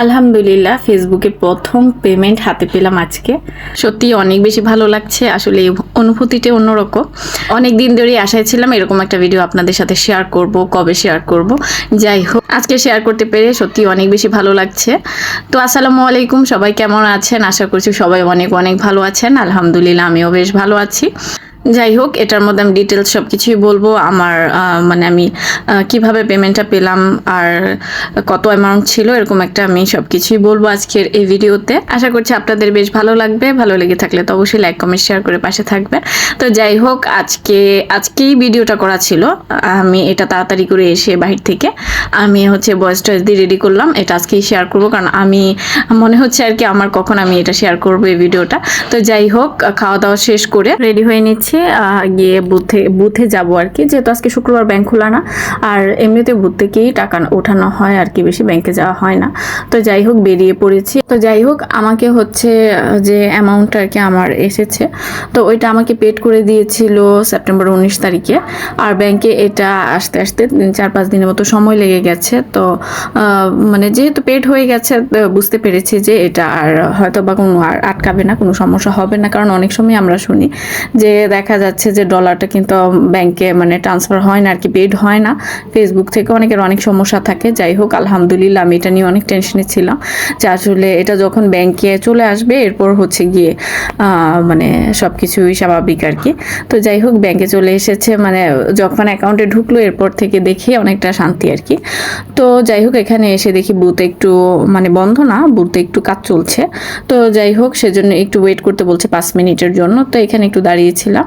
আলহামদুলিল্লাহ ফেসবুকে প্রথম পেমেন্ট হাতে পেলাম আজকে। সত্যি অনেক বেশি ভালো লাগছে, আসলে এই অনুভূতিটা অন্যরকম। অনেক দিন ধরেই আশায় ছিলাম এরকম একটা ভিডিও আপনাদের সাথে শেয়ার করব, কবে শেয়ার করব। যাই হোক, আজকে শেয়ার করতে পেরে সত্যি অনেক বেশি ভালো লাগছে। তো আসসালামু আলাইকুম, সবাই কেমন আছেন? আশা করছি সবাই অনেক অনেক ভালো আছেন। আলহামদুলিল্লাহ, আমিও বেশ ভালো আছি। যাই হোক এটার মধ্যে আমি ডিটেলস সব কিছুই বলব। আমার মানে আমি কীভাবে পেমেন্টটা পেলাম আর কত অ্যামাউন্ট ছিল, এরকম একটা আমি সব কিছুই বলব আজকের এই ভিডিওতে। আশা করছি আপনাদের বেশ ভালো লাগবে। ভালো লেগে থাকলে তো অবশ্যই লাইক কমেন্ট শেয়ার করে পাশে থাকবে। তো যাই হোক আজকে, আজকেই ভিডিওটা করা ছিল। আমি এটা তাড়াতাড়ি করে এসে বাহির থেকে, আমি হচ্ছে ভয়েস টয়েস দিয়ে রেডি করলাম। এটা আজকেই শেয়ার করব, কারণ আমি, মনে হচ্ছে আর কি আমার কখন আমি এটা শেয়ার করব এই ভিডিওটা তো যাই হোক খাওয়া দাওয়া শেষ করে রেডি হয়ে নিচ্ছি। আহ, গিয়ে বুথে বুথে যাব আর কি। যেহেতু আজকে শুক্রবার ব্যাংক খোলা না আর এমনিতে বুথ থেকেই টাকা ওঠানো হয় আর কি বেশি ব্যাংকে যাওয়া হয় না। তো যাই হোক বেরিয়ে পড়েছি। তো যাই হোক আমাকে হচ্ছে যে অ্যামাউন্টটা আর কি আমার এসেছে তো ওইটা আমাকে পেড করে দিয়েছিল সেপ্টেম্বর উনিশ তারিখে। আর ব্যাংকে এটা আসতে আসতে চার পাঁচ দিনের মতো সময় লেগে গেছে। তো মানে যেহেতু পেড হয়ে গেছে বুঝতে পেরেছি যে এটা আর হয়তো বা কোনো আর আটকাবে না কোনো সমস্যা হবে না। কারণ অনেক সময় আমরা শুনি যে দেখা যাচ্ছে যে ডলারটা কিন্তু ব্যাংকে মানে ট্রান্সফার হয় না আর কি পেড হয় না। ফেসবুক থেকে অনেকের অনেক সমস্যা থাকে। যাই হোক, আলহামদুলিল্লাহ আমি এটা নিয়ে অনেক টেনশনে ছিলাম যে আসলে এটা যখন ব্যাংকে চলে আসবে, এরপর হচ্ছে গিয়ে মানে সব কিছুই স্বাভাবিক আর কি তো যাই হোক ব্যাংকে চলে এসেছে মানে যখন অ্যাকাউন্টে ঢুকলো, এরপর থেকে দেখি অনেকটা শান্তি আর কি তো যাই হোক, এখানে এসে দেখি বুথ একটু মানে বন্ধ না বুথে একটু কাজ চলছে। তো যাই হোক, সেজন্য একটু ওয়েট করতে বলছে পাঁচ মিনিটের জন্য। তো এখানে একটু দাঁড়িয়েছিলাম।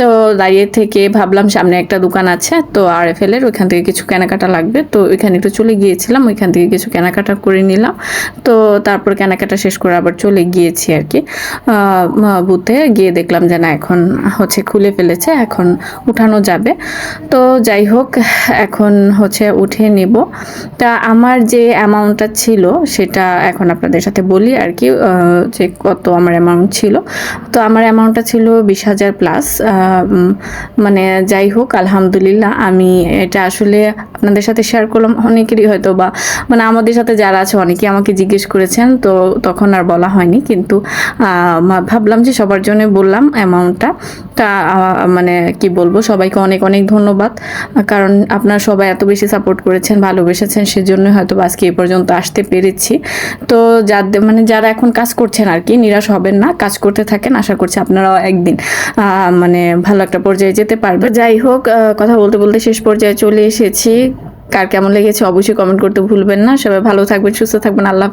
তো দাঁড়িয়ে থেকে ভাবলাম সামনে একটা দোকান আছে, তো আর এফ এর ওইখান থেকে কিছু কেনাকাটা লাগবে। তো ওইখানে একটু চলে গিয়েছিলাম, ওইখান থেকে কিছু কেনাকাটা করে নিলাম। তো তারপর কেনাকাটা শেষ করে আবার চলে গিয়েছি আর কি বুথে গিয়ে দেখলাম যে না, এখন হচ্ছে খুলে ফেলেছে, এখন উঠানো যাবে। তো যাই হোক, এখন হচ্ছে উঠে নেব। তা আমার যে অ্যামাউন্টটা ছিল, সেটা এখন আপনাদের সাথে বলি আর কি যে কত আমার অ্যামাউন্ট ছিল। তো আমার অ্যামাউন্টটা ছিল বিশ হাজার প্লাস মানে যাই হোক, আলহামদুলিল্লাহ আমি এটা আসলে আপনাদের সাথে শেয়ার করলাম। অনেকেরই হয়তো বা মানে আমাদের সাথে যারা আছে, অনেকেই আমাকে জিজ্ঞেস করেছেন, তো তখন আর বলা হয়নি। কিন্তু ভাবলাম যে সবার জন্য বললাম অ্যামাউন্টটা তা মানে কি বলব, সবাইকে অনেক অনেক ধন্যবাদ। কারণ আপনারা সবাই এত বেশি সাপোর্ট করেছেন, ভালোবেসেছেন, সেজন্য হয়তো আজকে এ পর্যন্ত আসতে পেরেছি। তো যাদের মানে যারা এখন কাজ করছেন আর কি, নিরাশ হবেন না, কাজ করতে থাকেন, আশা করছি আপনারাও একদিন মানে ভালো একটা পর্যায়ে যেতে পারবে। যাই হোক কথা বলতে বলতে শেষ পর্যায়ে চলে এসেছি। কার কেমন লেগেছে অবশ্যই কমেন্ট করতে ভুলবেন না। সবাই ভালো থাকবেন, সুস্থ থাকবেন। আল্লাহ